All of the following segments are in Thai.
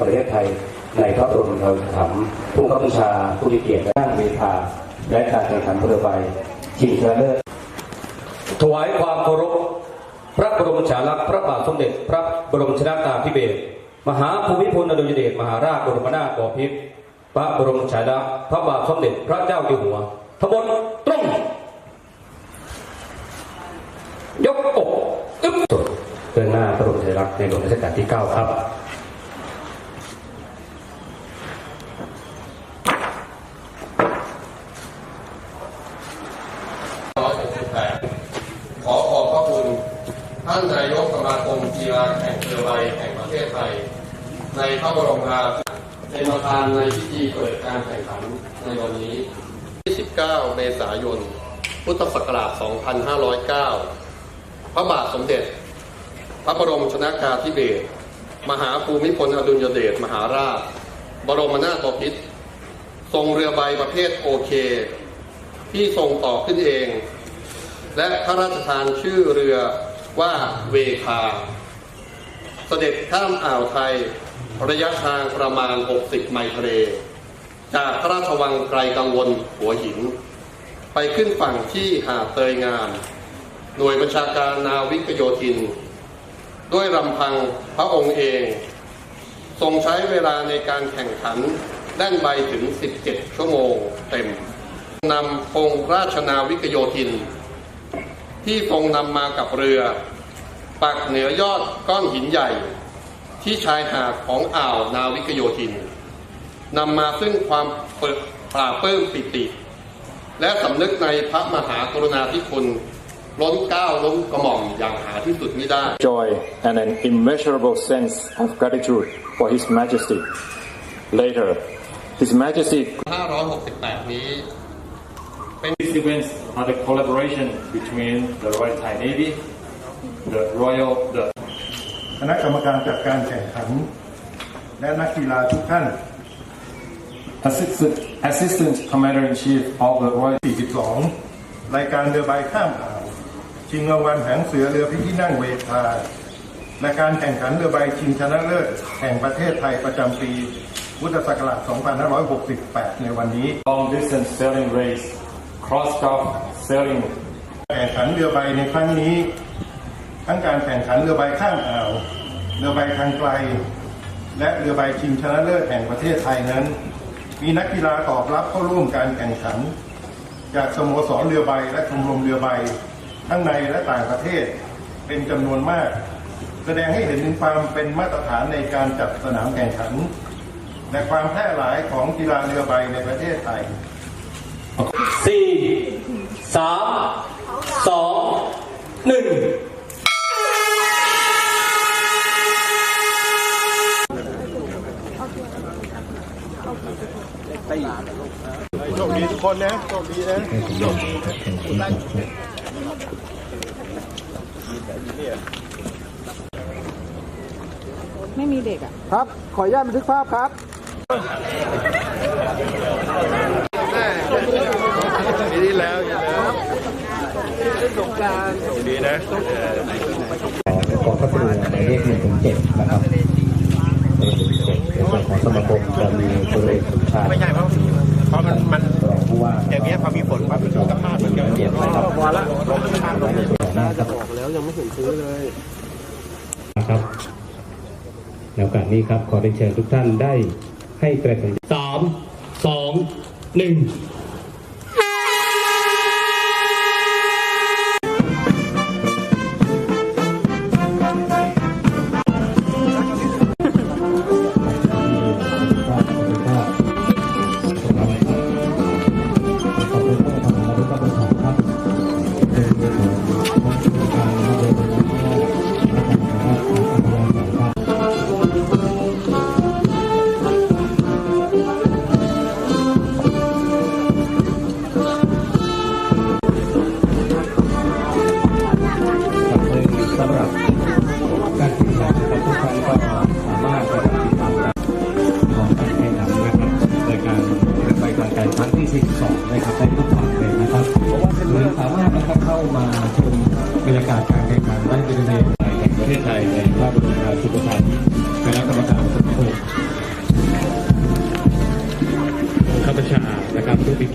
ประเทศไทย ในพระบรมราชูปถัมภ์ผู้ข้าบัญชาผู้ที่เกียรติด้านเวทาและการแข่งขันเรือใบชิงชนะเลิศถวายความเคารพพระบรมฉาลักษณ์พระบาทสมเด็จ พระบรมชนากาธิเบศรมหาภูมิพลอดุลยเดชมหาราชบรมนาถบพิตรพระบรมฉายาลักษณ์พระบาทสมเด็จพระเจ้าอยู่หัวทบนตรง ยกอกอึ๊บสุดเดินหน้าพระบรมฉายาลักษณ์ในหลวงรัชกาลที่ 9 ครับ ขอขอบพ ระคุณท่านนายกสมาคมกีฬาแข่งเรือใบแห่งประเทศไทย ในพระบรมราชเป็นประธานในพิธีเปิดการแข่งขันในวันนี้ 29 เมษายน พุทธศักราช 2509 พระบาทสมเด็จ พระบรมชนากาธิเบศร มหาภูมิพลอดุลยเดชมหาราช บรมนาถบพิตรทรงเรือใบประเภทโอเค ที่ทรงต่อขึ้นเอง และพระราชทานชื่อเรือว่าเวคา เสด็จข้ามอ่าวไทย ระยะทางประมาณ 60 ไมล์ทะเล จากพระราชวังไกรกังวลหัวหิน ไปขึ้นฝั่งที่หาดเตยงาม หน่วยบัญชาการนาวิกโยธิน ด้วยลำพังพระองค์เอง ทรงใช้เวลาในการแข่งขันแล่นใบถึง 17 ชั่วโมงเต็มนำพงราชนาวิกโยธิน ที่ทรงนำมากับเรือ ปักเหนือยอดก้อนหินใหญ่ ที่ชายหาดของอ่าวนาวิกโยธินนำมาซึ่งความเปิดปราบปลื้มปิติ และสำนึกในพระมหากรุณาธิคุณล้นเกล้าล้นกระหม่อมอย่างหาที่สุดมิได้ joy and an immeasurable sense of gratitude for His Majesty. Later, His Majesty 568 นี้ These events are the collaboration between the Royal Thai Navy, the Royal, the คณะกรรมการจัดการแข่งขัน และนักกีฬาทุกท่าน Assistant, Assistant Commander-in-Chief of the Royal 42 รายการเรือใบข้ามอ่าวชิงรางวัลหางเสือเรือพิที่นั่งเวทาและการแข่งขันเรือใบชิงชนะเลิศแห่งประเทศไทยประจำปีพุทธศักราช 2568 ในวันนี้ long distance sailing race, cross scarf sailing แข่งขันเรือใบในครั้งนี้ ทั้งการแข่งขันเรือใบข้ามอ่าวเรือใบทางไกล และเรือใบชิงชนะเลิศแห่งประเทศไทยนั้น มีนักกีฬาตอบรับเข้าร่วมการแข่งขัน จากสโมสรเรือใบและชมรมเรือใบ ทั้งในและต่างประเทศเป็นจำนวนมาก แสดงให้เห็นถึงความเป็นมาตรฐานในการจัดสนามแข่งขัน และความแพร่หลายของกีฬาเรือใบในประเทศไทย สี่สามสองหนึ่งโชคดีทุกคนนะโชคดีนะไม่มีเด็กอะ ครับ ขออนุญาตบันทึกภาพครับ ปีที่แล้วอยู่แล้วสงการดีนะกองทัพเรือหมายเลขหนึ่งถึงเจ็ดนะครับในส่วนของสมาคมจะมีพลเอกสมชายไม่ใช่เพราะเพราะมันมันรองผู้ว่าอย่างเงี้ยพอมีฝนปั๊บมันก็พลาดเหมือนกันเกียรตินะครับพอละน่าจะบอกแล้วยังไม่เห็นซื้อเลยนะครับในโอกาสนี้ครับขอเรียนเชิญทุกท่านได้ให้เกรดสามสอง ห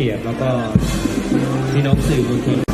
เกียรติแล้วก็พี่น้องสื่อมวลชน